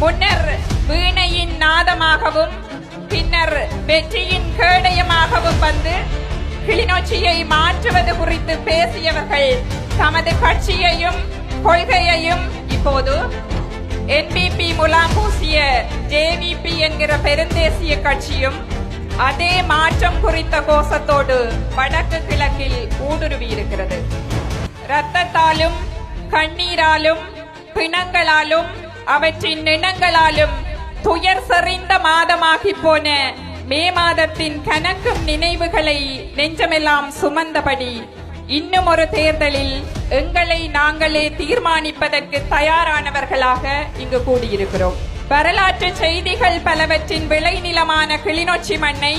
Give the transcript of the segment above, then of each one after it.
முன்னர் வீணையின் நாதமாகவும் பின்னர் வெற்றியின் கேடயமாகவும் வந்து கிளிநொச்சியை மாற்றுவது குறித்து பேசியவர்கள் தமது கட்சியையும் கொள்கையையும் இப்போது என்பிபி முலாம் பூசிய ஜேவிபி என்கிற பெருந்தேசிய கட்சியும் அதே மாற்றம் குறித்த கோஷத்தோடு வடக்கு கிழக்கில் ஊடுருவி இருக்கிறது ரத்தத்தாலும் கண்ணீராலும் பிணங்களாலும் அவற்றின் நினங்களாலும் துயர் செறிந்த மாதமாகி போன மே மாதத்தின் கணக்கும் நினைவுகளை நெஞ்சமெல்லாம் சுமந்தபடி இன்னும் ஒரு தேர்தலில் எங்களை நாங்களே தீர்மானிப்பதற்கு தயாரானவர்களாக இங்கு கூடியிருக்கிறோம். வரலாற்று செய்திகள் பலவற்றின் விளைநிலமான கிளிநொச்சி மண்ணை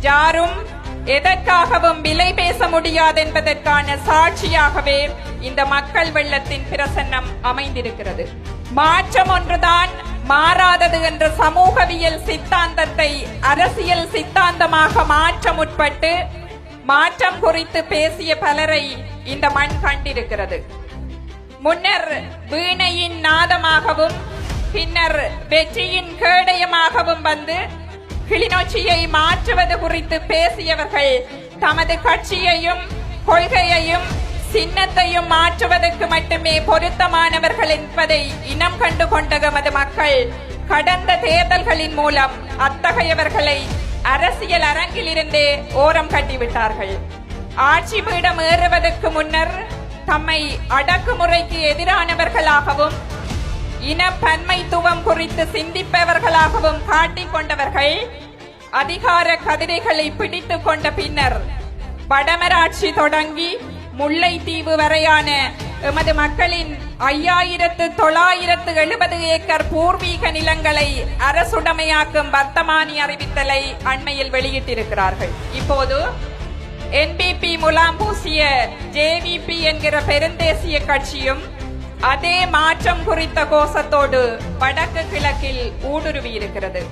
யாரும் எதற்காகவும் விலை பேச முடியாதென்பதற்கான சாட்சியாகவே இந்த மக்கள் வெள்ளத்தின் பிரசன்னம் அமைந்திருக்கிறது. மாற்றம் ஒன்றுதான் மாறாதது என்ற சமூகவியல் சித்தாந்தத்தை அரசியல் சித்தாந்தமாக மாற்ற முற்பட்டு மாற்றம் குறித்து பேசிய பலரை இந்த மண் கண்டிருக்கிறது. முன்னர் வீணையின் நாதமாகவும் பின்னர் வெற்றியின் கேடயமாகவும் வந்து கிளிநொச்சியை மாற்றுவது குறித்து பேசியவர்கள் தமது கட்சியையும் கொள்கையையும் சின்னத்தையும் மாற்றுவதற்கு மட்டுமே பொருத்தமானவர்கள் என்பதை இனம் கண்டு கொண்ட எமது மக்கள். கடந்த தேர்தல்களின் மூலம் அத்தகையவர்களை அரசியல் அரங்கிலிருந்தே ஓரம் கட்டிவிட்டார்கள். ஆட்சி பீடம் ஏறுவதற்கு முன்னர் தம்மை அடக்குமுறைக்கு எதிரானவர்களாகவும் இன பன்மைத்துவம் குறித்து சிந்திப்பவர்களாகவும் காட்டிக் கொண்டவர்கள் அதிகார கதிரைகளை பிடித்துக் கொண்ட பின்னர் வடமராட்சி தொடங்கி முல்லைத்தீவு வரையான எமது மக்களின் ஐயாயிரத்து தொள்ளாயிரத்து எழுபது ஏக்கர் பூர்வீக நிலங்களை அரசுடைமையாக்கும் வர்த்தமானி அறிவித்தலை அண்மையில் வெளியிட்டிருக்கிறார்கள். இப்போது என்பிபி முலாம் பூசிய ஜேவிபி என்கிற பெருந்தேசிய கட்சியும் அதே மாற்றம் குறித்த கோஷத்தோடு வடக்கு கிழக்கில் ஊடுருவி இருக்கிறது